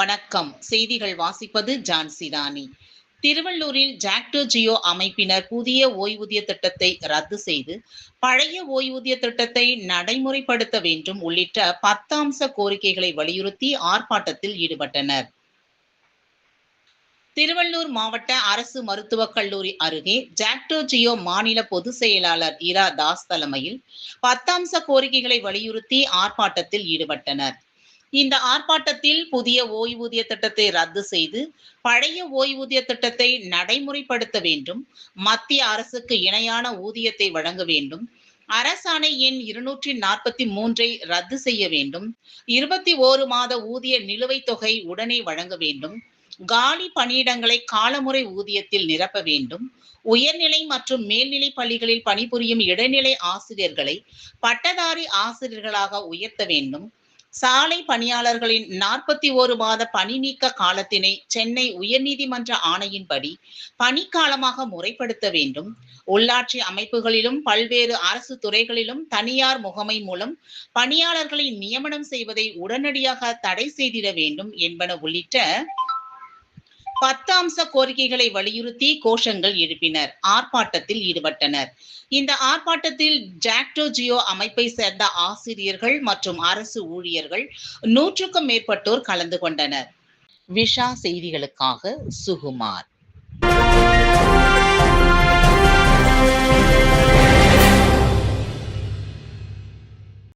வணக்கம். செய்திகள் வாசிப்பது ஜான்சி ராணி திருவள்ளூரில் ஜாக்டோ ஜியோ அமைப்பினர் புதிய ஓய்வூதிய திட்டத்தை ரத்து செய்து பழைய ஓய்வூதிய திட்டத்தை நடைமுறைப்படுத்த வேண்டும் உள்ளிட்ட பத்தாம்ச கோரிக்கைகளை வலியுறுத்தி ஆர்ப்பாட்டத்தில் ஈடுபட்டனர். திருவள்ளூர் மாவட்ட அரசு மருத்துவக் கல்லூரி அருகே ஜாக்டோ ஜியோ மாநில பொதுச் செயலாளர் இரா தாஸ் தலைமையில் பத்தாம்ச கோரிக்கைகளை வலியுறுத்தி ஆர்ப்பாட்டத்தில் ஈடுபட்டனர். இந்த ஆர்ப்பாட்டத்தில் புதிய ஓய்வூதிய திட்டத்தை ரத்து செய்து பழைய ஓய்வூதிய திட்டத்தை நடைமுறைப்படுத்த வேண்டும் மத்திய அரசுக்கு இணையான ஊதியத்தை வழங்க வேண்டும் அரசாணை எண் இருநூற்றி நாற்பத்தி மூன்றை ரத்து செய்ய வேண்டும் இருபத்தி ஓரு மாத ஊதிய நிலுவைத் தொகை உடனே வழங்க வேண்டும் காலி பணியிடங்களை காலமுறை ஊதியத்தில் நிரப்ப வேண்டும் உயர்நிலை மற்றும் மேல்நிலை பள்ளிகளில் பணிபுரியும் இடைநிலை ஆசிரியர்களை பட்டதாரி ஆசிரியர்களாக உயர்த்த வேண்டும் சாலை பணியாளர்களின் நாற்பத்தி ஒரு மாத பணி நீக்க காலத்தினை சென்னை உயர்நீதிமன்ற ஆணையின்படி பணிக்காலமாக முறைப்படுத்த வேண்டும். உள்ளாட்சி அமைப்புகளிலும் பல்வேறு அரசு துறைகளிலும் தனியார் முகமை மூலம் பணியாளர்களை நியமனம் செய்வதை உடனடியாக தடை செய்திட வேண்டும் என்பன உள்ளிட்ட பத்தாம்ச கோரிக்கைகளை வலியுறுத்தி கோஷங்கள் எழுப்பினர். ஆர்ப்பாட்டத்தில் ஈடுபட்டனர். இந்த ஆர்ப்பாட்டத்தில் ஜாக்டோ ஜியோ அமைப்பை சேர்ந்த ஆசிரியர்கள் மற்றும் அரசு ஊழியர்கள் நூற்றுக்கும் மேற்பட்டோர் கலந்து கொண்டனர். விஷா செய்திகளுக்காக சுகுமார்.